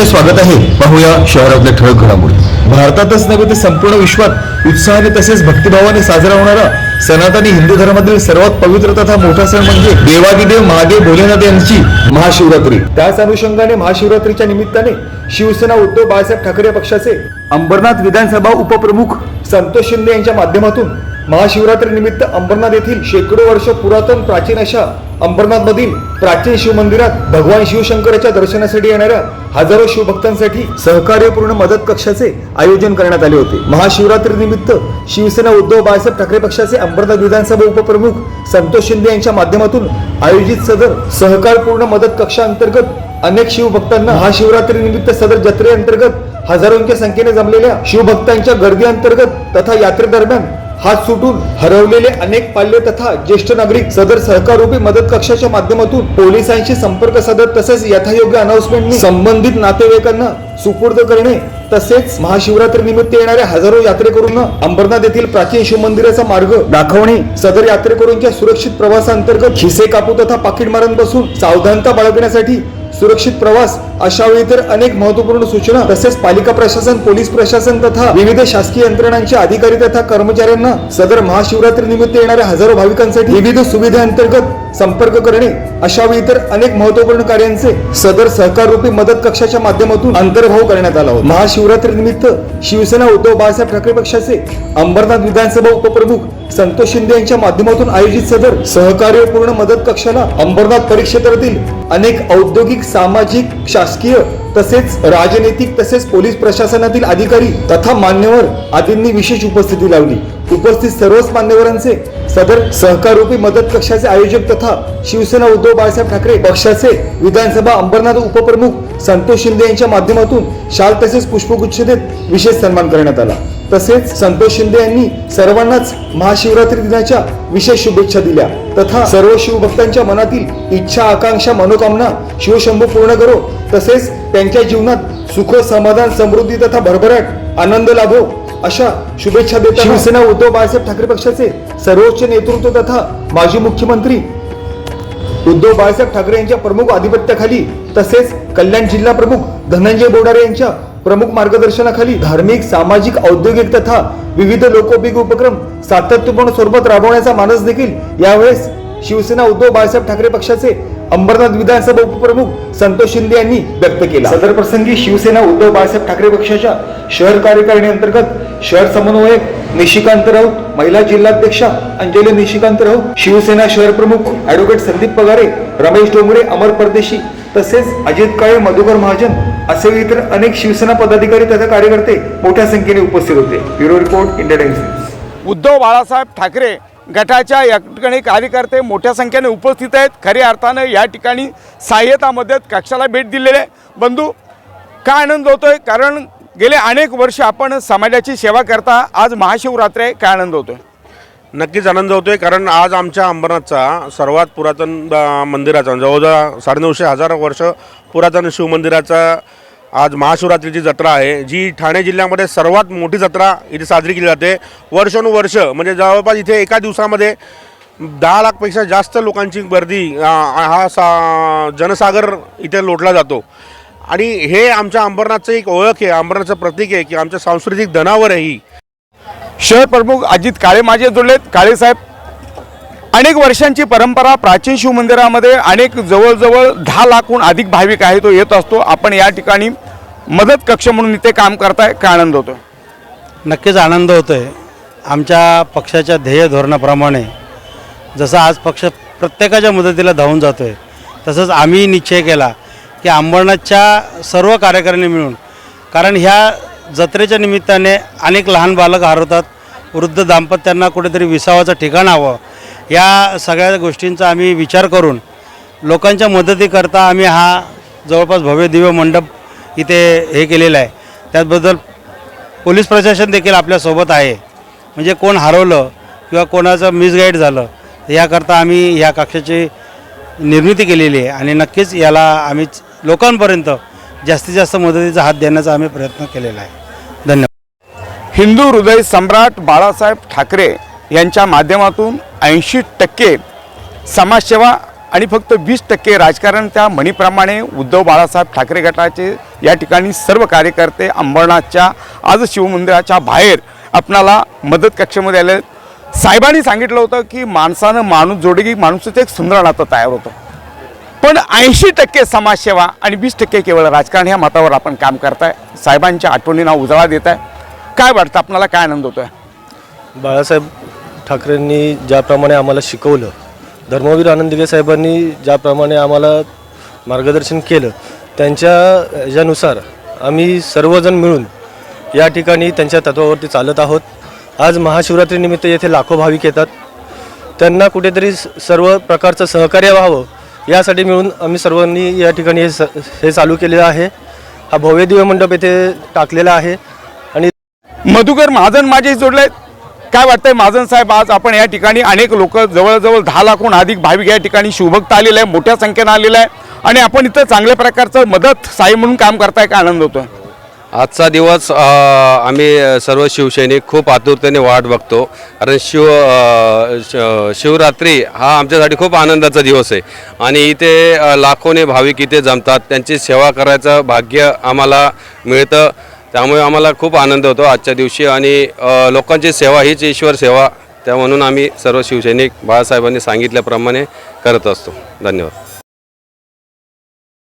आपले स्वागत आहे. पाहूया शहरातल्या ठळक घडामोडी. भारतातच नव्हे तर संपूर्ण विश्वात उत्साहाने तसेच भक्तिभावाने साजरा होणारा सनातनी हिंदू धर्मातील सर्वात पवित्र तथा मोठा सण म्हणजे देवादिदेव महादेव भोलेनाथ यांची महाशिवरात्री. त्याच अनुषंगाने महाशिवरात्रीच्या निमित्ताने शिवसेना उद्धव बाळासाहेब ठाकरे पक्षाचे अंबरनाथ विधानसभा उपप्रमुख संतोष शिंदे यांच्या माध्यमातून महाशिवरात्री निमित्त अंबरनाथ येथील शेकडो वर्ष पुरातन प्राचीन अशा अंबरनाथ मधील प्राचीन शिव मंदिरात भगवान शिवशंकराच्या दर्शनासाठी येणाऱ्या हजारो शिवभक्तांसाठी सहकार्यपूर्ण मदत कक्षाचे आयोजन करण्यात आले होते. महाशिवरात्री निमित्त शिवसेना उद्धव बाळासाहेब ठाकरे पक्षाचे अंबरनाथ विधानसभा उपप्रमुख संतोष शिंदे यांच्या माध्यमातून आयोजित सदर सहकारपूर्ण मदत कक्षाअंतर्गत अनेक शिवभक्तांना महाशिवरात्री निमित्त सदर जत्रेअंतर्गत हजारोंच्या संख्येने जमलेल्या शिवभक्तांच्या गर्दी अंतर्गत तथा यात्रेदरम्यान हात सुटून हरवलेले अनेक पाल्य तथा ज्येष्ठ नागरिक सदर सहकारूपी मदत कक्षाच्या माध्यमातून पोलिसांशी संपर्क साधत तसेच यथायोग्य अनाउन्समेंटनी संबंधित नातेवाईकांना सुपूर्द करणे तसेच महाशिवरात्री निमित्त येणाऱ्या हजारो यात्रेकरूंना अंबरनाथ येथील प्राचीन शिव मंदिराचा मार्ग दाखवणे सदर यात्रेकरूंच्या सुरक्षित प्रवासाअंतर्गत खिसे कापू तथा पाकिटमारांपासून सावधानता बाळगण्यासाठी सुरक्षित प्रवास अशा वेळी तर अनेक महत्त्वपूर्ण सूचना तसेच पालिका प्रशासन पोलीस प्रशासन तथा विविध शासकीय यंत्रणांचे अधिकारी तथा कर्मचाऱ्यांना सदर महाशिवरात्री निमित्त येणाऱ्या हजारो भाविकांसाठी विविध सुविधेअंतर्गत संपर्क करणे अशा वेळी तर अनेक महत्त्वपूर्ण कार्यांचे सदर सहकाररूपी मदत कक्षाच्या माध्यमातून अंतर्भाव करण्यात आला होता. महाशिवरात्री निमित्त शिवसेना उद्धव बाळासाहेब ठाकरे पक्षाचे अंबरनाथ विधानसभा उपप्रमुख संतोष शिंदे यांच्या माध्यमातून आयोजित सदर सहकार्यपूर्ण मदत कक्षाला अंबरनाथ परिक्षेत्रातील अनेक औद्योगिक सामाजिक शासकीय तसेच राजनैतिक तसेच पोलीस प्रशासनातील अधिकारी तथा मान्यवर आदींनी विशेष उपस्थिती लावली. उपस्थित सर्वच मान्यवरांचे सदर सहकारूपी मदत कक्षाचे आयोजक तथा शिवसेना उद्धव बाळासाहेब ठाकरे पक्षाचे विधानसभा अंबरनाथ उपप्रमुख संतोष शिंदे यांच्या माध्यमातून शाल तसेच पुष्पगुच्छ देत विशेष सन्मान करण्यात आला. तसेच संतोष शिंदे यांनी सर्वांनाच महाशिवरात्री दिनाच्या विशेष शुभेच्छा दिल्या. तथा सर्व शिवभक्तांच्या मनातील इच्छा आकांक्षा मनोकामना शिवशंभू पूर्ण करो. तसेच त्यांच्या जीवनात सुख समाधान समृद्धी तथा भरभराट आनंद लाभो अशा शुभेच्छा देत शिवसेना उद्धव बाळासाहेब ठाकरे पक्षाचे सर्वोच्च नेतृत्व तथा माजी मुख्यमंत्री उद्धव बाळासाहेब ठाकरे यांच्या प्रमुख आधिपत्याखाली तसेच कल्याण जिल्हा प्रमुख धनंजय बोडारे यांच्या प्रमुख मार्गदर्शनाखाली धार्मिक सामाजिक औद्योगिक तथा विविध लोकोपयोगी उपक्रम सातत्यपूर्ण स्वरूपात राबवण्याचा मानस देखील यावेळेस शिवसेना उद्धव बाळासाहेब ठाकरे पक्षाचे अंबरनाथ विधानसभा उपप्रमुख संतोष शिंदे यांनी व्यक्त केला. सदर प्रसंगी शिवसेना उद्धव बाळासाहेब ठाकरे पक्षाच्या शहर कार्यकारिणी अंतर्गत शहर समन्वयक निशिकांत राऊत महिला जिल्हाध्यक्षा अंजली निशिकांत राऊत शिवसेना शहर प्रमुख ऍडव्होकेट संदीप पगारे रमेश डोंगरे अमर परदेशी तसेच अजित काळे मधुकर महाजन असे इतर अनेक शिवसेना पदाधिकारी तथा कार्यकर्ते मोठ्या संख्येने उपस्थित होते. Bureau report India Times news. Uddhav Balasaheb Thackeray गटाच्या या ठिकाणी कार्यकर्ते मोठ्या संख्येने उपस्थित आहेत. खऱ्या अर्थानं या ठिकाणी सहाय्यता मदत कक्षाला भेट दिलेले आहे. बंधू का आनंद होतोय? कारण गेले अनेक वर्ष आपण समाजाची सेवा करता आज महाशिवरात्री आहे. काय आनंद होतोय? नक्कीच आनंद होतोय कारण आज आमच्या अंबरनाथचा सर्वात पुरातन मंदिराचा जवळजवळ साडेनऊशे हजार वर्ष पुरातन शिवमंदिराचा आज महाशिवरात्रीची जत्रा आहे जी ठाणे जिल्ह्यामध्ये सर्वात मोठी जत्रा इथे साजरी केली जाते. वर्षानुवर्ष म्हणजे जवळपास इथे एका दिवसामध्ये दहा लाखपेक्षा जास्त लोकांची गर्दी हा सा जनसागर इथे लोटला जातो. आणि हे आमच्या अंबरनाथचं एक ओळख आहे अंबरनाथचं प्रतीक आहे की आमच्या सांस्कृतिक धनावर आहे ही शहर प्रमुख अजित काळे माझे जोडलेत काळे साहेब अनेक वर्षांची परंपरा प्राचीन शिव मंदिरामध्ये अनेक जवळजवळ दहा लाखहून अधिक भाविक आहे तो येत असतो. आपण या ठिकाणी मदत कक्ष म्हणून इथे काम करताय काय आनंद होतो नक्कीच आनंद होतो आहे आमच्या पक्षाच्या ध्येय धोरणाप्रमाणे जसं आज पक्ष प्रत्येकाच्या मदतीला धावून जातो आहे तसंच आम्ही निश्चय केला की अंबरनाथच्या सर्व कार्यकारिणी मिळून कारण ह्या जत्रेच्या निमित्ताने अनेक लहान बालक हरवतात वृद्ध दाम्पत्यांना कुठेतरी विसावाचं ठिकाण हवं या सगळ्या गोष्टींचा आम्ही विचार करून लोकांच्या मदतीकरता आम्ही हा जवळपास भव्य दिव्य मंडप इथे हे केलेला आहे. त्याचबद्दल पोलीस प्रशासन देखील आपल्यासोबत आहे. म्हणजे कोण हरवलं किंवा कोणाचं मिसगाईड झालं याकरता आम्ही या कक्षाची निर्मिती केलेली आहे आणि नक्कीच याला आम्ही लोकांपर्यंत जास्तीत जास्त मदतीचा हात देण्याचा आम्ही प्रयत्न केलेला आहे. धन्यवाद. हिंदू हृदय सम्राट बाळासाहेब ठाकरे यांच्या माध्यमातून ऐंशी टक्के समाजसेवा आणि फक्त वीस टक्के राजकारण त्या म्हणीप्रमाणे उद्धव बाळासाहेब ठाकरे गटाचे या ठिकाणी सर्व कार्यकर्ते अंबरनाथच्या आज शिवमंदिराच्या बाहेर आपणाला मदत कक्षामध्ये आले. साहेबांनी सांगितलं होतं की माणसानं माणूस जोडे की माणूसचं एक सुंदर नातं तयार होतं. पण ऐंशी टक्के समाजसेवा आणि वीस टक्के केवळ राजकारण ह्या मतावर आपण काम करताय. साहेबांच्या आठवणींना उजाळा देत आहे काय वाटतं? आपल्याला काय आनंद होतोय? बाळासाहेब ठाकरेंनी ज्याप्रमाणे आम्हाला शिकवलं धर्मवीर आनंदगे साहेबांनी ज्याप्रमाणे आम्हाला मार्गदर्शन केलं त्यांच्या ह्याच्यानुसार आम्ही सर्वजण मिळून या ठिकाणी त्यांच्या तत्वावरती चालत आहोत. आज महाशिवरात्रीनिमित्त येथे लाखो भाविक येतात. त्यांना कुठेतरी स- सर्व प्रकारचं सहकार्य व्हावं यासाठी मिळून आम्ही सर्वांनी या ठिकाणी हे स हे चालू केलेलं आहे. हा भव्य दिव्य मंडप येथे टाकलेला आहे. आणि मधुकर महाजन माझे जोडले काय वाटतंय महाजन साहेब आज आपण या ठिकाणी अनेक लोक जवळजवळ दहा लाखहून अधिक भाविक या ठिकाणी शिवभक्त आलेले आहे मोठ्या संख्येनं आलेलं आहे आणि आपण इथं चांगल्या प्रकारचं मदत साई म्हणून काम करताय का आनंद होतोय? आजचा दिवस आम्ही सर्व शिवसैनिक खूप आतुरतेने वाट बघतो. कारण शिव श- शिवरात्री हा आमच्यासाठी खूप आनंदाचा दिवस आहे. आणि इथे लाखोने भाविक इथे जमतात. त्यांची सेवा करायचं भाग्य आम्हाला मिळतं. त्यामुळे आम्हाला खूप आनंद होतो आजच्या दिवशी आणि लोकांची सेवा हीच ईश्वर सेवा त्या म्हणून आम्ही सर्व शिवसैनिक बाळासाहेबांनी सांगितल्याप्रमाणे करत असतो. धन्यवाद.